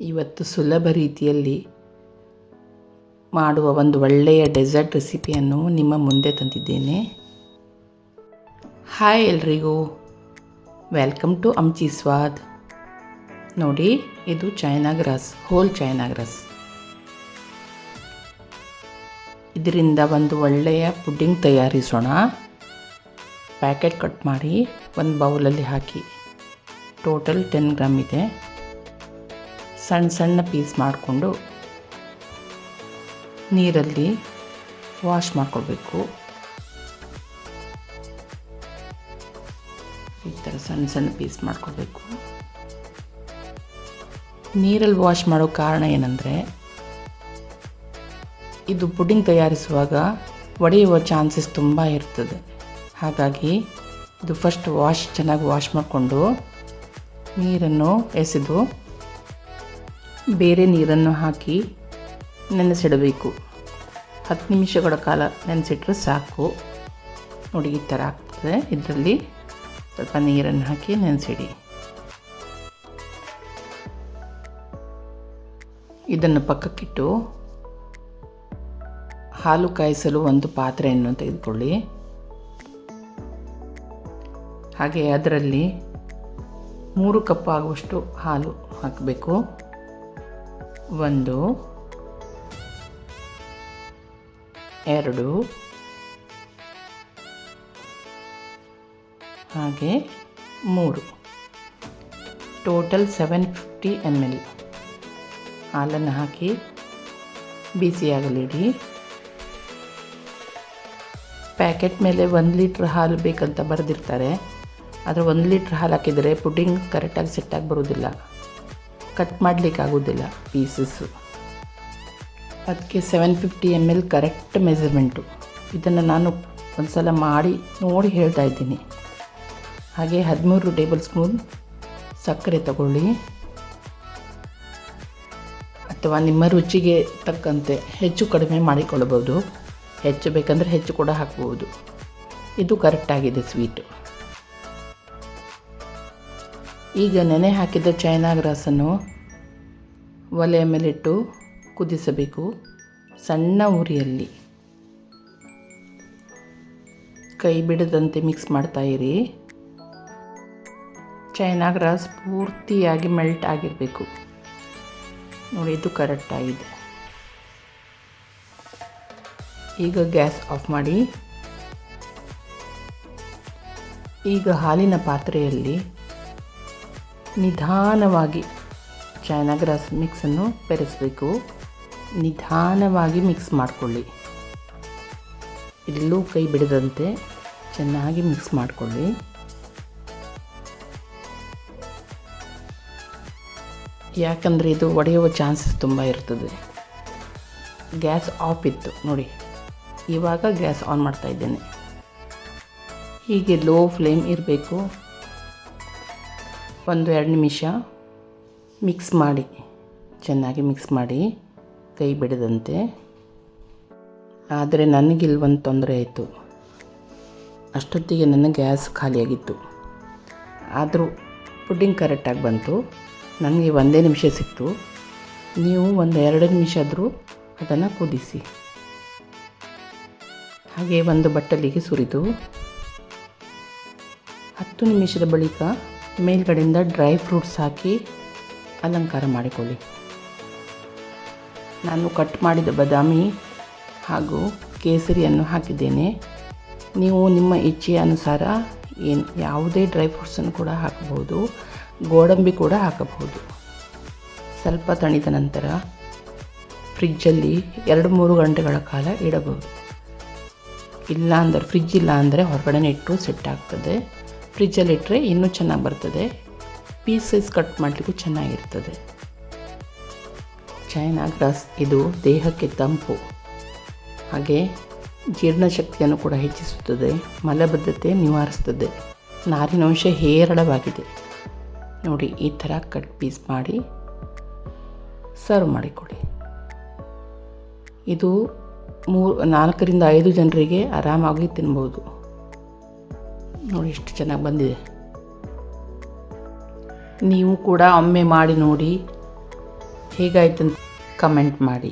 ಇವತ್ತು ಸುಲಭ ರೀತಿಯಲ್ಲಿ ಮಾಡುವ ಒಂದು ಒಳ್ಳೆಯ ಡೆಸರ್ಟ್ ರೆಸಿಪಿಯನ್ನು ನಿಮ್ಮ ಮುಂದೆ ತಂದಿದ್ದೇನೆ. ಹಾಯ್ ಎಲ್ರಿಗೂ. Welcome to Amchi Swad. ನೋಡಿ, ಇದು China grass, whole China grass. ಇದರಿಂದ ಒಂದು ಒಳ್ಳೆಯ ಪುಡ್ಡಿಂಗ್ ತಯಾರಿಸೋಣ. ಪ್ಯಾಕೆಟ್ ಕಟ್ ಮಾಡಿ ಒಂದು ಬೌಲಲ್ಲಿ ಹಾಕಿ. ಟೋಟಲ್ ಟೆನ್ ಗ್ರಾಮ್ ಇದೆ. ಸಣ್ಣ ಸಣ್ಣ ಪೀಸ್ ಮಾಡಿಕೊಂಡು ನೀರಲ್ಲಿ ವಾಶ್ ಮಾಡ್ಕೊಳ್ಬೇಕು ಈ ಥರ ಸಣ್ಣ ಸಣ್ಣ ಪೀಸ್ ಮಾಡ್ಕೊಳ್ಬೇಕು ನೀರಲ್ಲಿ ವಾಶ್ ಮಾಡೋ ಕಾರಣ ಏನಂದರೆ, ಇದು ಪುಡಿಂಗ್ ತಯಾರಿಸುವಾಗ ಒಡೆಯುವ ಚಾನ್ಸಸ್ ತುಂಬ ಇರ್ತದೆ. ಹಾಗಾಗಿ ಇದು ಫಸ್ಟ್ ವಾಶ್ ಚೆನ್ನಾಗಿ ವಾಶ್ ಮಾಡಿಕೊಂಡು ನೀರನ್ನು ಎಸೆದು ಬೇರೆ ನೀರನ್ನು ಹಾಕಿ ನೆನೆಸಿಡಬೇಕು. ಹತ್ತು ನಿಮಿಷಗಳ ಕಾಲ ನೆನೆಸಿಟ್ರೆ ಸಾಕು. ನೋಡಿ, ಈ ಥರ ಆಗ್ತದೆ. ಇದರಲ್ಲಿ ಸ್ವಲ್ಪ ನೀರನ್ನು ಹಾಕಿ ನೆನೆಸಿಡಿ. ಇದನ್ನು ಪಕ್ಕಕ್ಕಿಟ್ಟು ಹಾಲು ಕಾಯಿಸಲು ಒಂದು ಪಾತ್ರೆಯನ್ನು ತೆಗೆದುಕೊಳ್ಳಿ. ಹಾಗೆ ಅದರಲ್ಲಿ ಮೂರು ಕಪ್ ಆಗುವಷ್ಟು ಹಾಲು ಹಾಕಬೇಕು. ಒಂದು, ಎರಡು, ಹಾಗೆ ಮೂರು. Total seven fifty M L ಹಾಲನ್ನು ಹಾಕಿ ಬಿಸಿಯಾಗಲಿಡಿ ಪ್ಯಾಕೆಟ್ ಮೇಲೆ ಒಂದು ಲೀಟ್ರ್ ಹಾಲು ಬೇಕಂತ ಬರೆದಿರ್ತಾರೆ. ಆದರೆ ಒಂದು ಲೀಟ್ರ್ ಹಾಲು ಹಾಕಿದರೆ ಪುಡ್ಡಿಂಗ್ ಕರೆಕ್ಟಾಗಿ ಸೆಟ್ಟಾಗಿ ಬರೋದಿಲ್ಲ ಕಟ್ ಮಾಡಲಿಕ್ಕಾಗೋದಿಲ್ಲ ಪೀಸಸ್ಸು ಅದಕ್ಕೆ seven fifty M L correct measurement ಇದನ್ನು ನಾನು ಒಂದು ಸಲ ಮಾಡಿ, ನೋಡಿ ಹೇಳ್ತಾ ಇದ್ದೀನಿ. ಹಾಗೆ ಹದಿಮೂರು ಟೇಬಲ್ ಸ್ಪೂನ್ ಸಕ್ಕರೆ ತಗೊಳ್ಳಿ. ಅಥವಾ ನಿಮ್ಮ ರುಚಿಗೆ ತಕ್ಕಂತೆ ಹೆಚ್ಚು ಕಡಿಮೆ ಮಾಡಿಕೊಳ್ಳಬಹುದು. ಹೆಚ್ಚು ಬೇಕಂದರೆ ಹೆಚ್ಚು ಕೂಡ ಹಾಕ್ಬೋದು. ಇದು ಕರೆಕ್ಟಾಗಿದೆ ಸ್ವೀಟು ಈಗ ನೆನೆ ಹಾಕಿದ ಚೈನಾ ಗ್ರಾಸನ್ನು ಒಲೆಯ ಮೇಲಿಟ್ಟು ಕುದಿಸಬೇಕು. ಸಣ್ಣ ಉರಿಯಲ್ಲಿ. ಕೈ ಬಿಡದಂತೆ ಮಿಕ್ಸ್ ಮಾಡ್ತಾ ಇರಿ. ಚೈನಾ ಗ್ರಾಸ್ ಪೂರ್ತಿಯಾಗಿ ಮೆಲ್ಟ್ ಆಗಿರಬೇಕು. ನೋಡಿ, ಇದು ಕರೆಕ್ಟಾಗಿದೆ ಈಗ ಗ್ಯಾಸ್ ಆಫ್ ಮಾಡಿ. ಈಗ ಹಾಲಿನ ಪಾತ್ರೆಯಲ್ಲಿ ನಿಧಾನವಾಗಿ ಚೈನಾ ಗ್ರಾಸ್ ಮಿಕ್ಸನ್ನು ಬೆರೆಸಬೇಕು. ನಿಧಾನವಾಗಿ ಮಿಕ್ಸ್ ಮಾಡಿಕೊಳ್ಳಿ. ಎಲ್ಲೂ ಕೈ ಬಿಡದಂತೆ ಚೆನ್ನಾಗಿ ಮಿಕ್ಸ್ ಮಾಡಿಕೊಳ್ಳಿ. ಯಾಕಂದರೆ ಇದು ಒಡೆಯುವ ಚಾನ್ಸಸ್ ತುಂಬ ಇರ್ತದೆ. ಗ್ಯಾಸ್ ಆಫ್ ಇತ್ತು, ನೋಡಿ. ಇವಾಗ ಗ್ಯಾಸ್ ಆನ್ ಮಾಡ್ತಾ ಇದ್ದೇನೆ. ಹೀಗೆ ಲೋ ಫ್ಲೇಮ್ ಇರಬೇಕು. ಒಂದು ಎರಡು ನಿಮಿಷ ಮಿಕ್ಸ್ ಮಾಡಿ, ಚೆನ್ನಾಗಿ ಮಿಕ್ಸ್ ಮಾಡಿ ಕೈ ಬಿಡದಂತೆ. ಆದರೆ ನನಗಿಲ್ಲಿ ಒಂದು ತೊಂದರೆ ಆಯಿತು. ಅಷ್ಟೊತ್ತಿಗೆ ನನ್ನ ಗ್ಯಾಸ್ ಖಾಲಿಯಾಗಿತ್ತು. ಆದರೂ ಪುಡ್ಡಿಂಗ್ ಕರೆಕ್ಟಾಗಿ ಬಂತು. ನನಗೆ ಒಂದೇ ನಿಮಿಷ ಸಿಕ್ತು. ನೀವು ಒಂದು ಎರಡು ನಿಮಿಷ ಆದರೂ ಅದನ್ನು ಕುದಿಸಿ. ಹಾಗೆ ಒಂದು ಬಟ್ಟಲಿಗೆ ಸುರಿದು ಹತ್ತು ನಿಮಿಷದ ಬಳಿಕ ಮೇಲ್ಗಡೆಯಿಂದ ಡ್ರೈ ಫ್ರೂಟ್ಸ್ ಹಾಕಿ ಅಲಂಕಾರ ಮಾಡಿಕೊಳ್ಳಿ. ನಾನು ಕಟ್ ಮಾಡಿದ ಬಾದಾಮಿ ಹಾಗೂ ಕೇಸರಿಯನ್ನು ಹಾಕಿದ್ದೇನೆ. ನೀವು ನಿಮ್ಮ ಇಚ್ಛೆಯ ಅನುಸಾರ ಏನು ಯಾವುದೇ ಡ್ರೈ ಫ್ರೂಟ್ಸನ್ನು ಕೂಡ ಹಾಕಬಹುದು. ಗೋಡಂಬಿ ಕೂಡ ಹಾಕಬಹುದು. ಸ್ವಲ್ಪ ತಣಿದ ನಂತರ ಫ್ರಿಜ್ಜಲ್ಲಿ ಎರಡು ಮೂರು ಗಂಟೆಗಳ ಕಾಲ ಇಡಬಹುದು. ಇಲ್ಲ ಫ್ರಿಜ್ ಇಲ್ಲ ಅಂದರೆ ಹೊರಗಡೆನೇ ಇಟ್ಟು ಸೆಟ್ ಆಗ್ತದೆ. ಫ್ರಿಜ್ಜಲ್ಲಿ ಇಟ್ಟರೆ ಇನ್ನೂ ಚೆನ್ನಾಗಿ ಬರ್ತದೆ. ಪೀಸಸ್ ಕಟ್ ಮಾಡಲಿಕ್ಕೂ ಚೆನ್ನಾಗಿರ್ತದೆ. ಚೈನಾ ಗ್ರಾಸ್ ಇದು ದೇಹಕ್ಕೆ ತಂಪು. ಹಾಗೆ ಜೀರ್ಣಶಕ್ತಿಯನ್ನು ಕೂಡ ಹೆಚ್ಚಿಸುತ್ತದೆ, ಮಲಬದ್ಧತೆ ನಿವಾರಿಸ್ತದೆ. ನಾರಿನಾಂಶ ಹೇರಳವಾಗಿದೆ. ನೋಡಿ, ಈ ಥರ ಕಟ್ ಪೀಸ್ ಮಾಡಿ ಸರ್ವ್ ಮಾಡಿಕೊಡಿ. ಇದು ಮೂರು ನಾಲ್ಕರಿಂದ ಐದು ಜನರಿಗೆ ಆರಾಮಾಗಿ ತಿನ್ಬೋದು. ನೋಡಿ ಎಷ್ಟು ಚೆನ್ನಾಗಿ ಬಂದಿದೆ. ನೀವು ಕೂಡ ಒಮ್ಮೆ ಮಾಡಿ ನೋಡಿ ಹೇಗಾಯ್ತಂತ ಕಮೆಂಟ್ ಮಾಡಿ.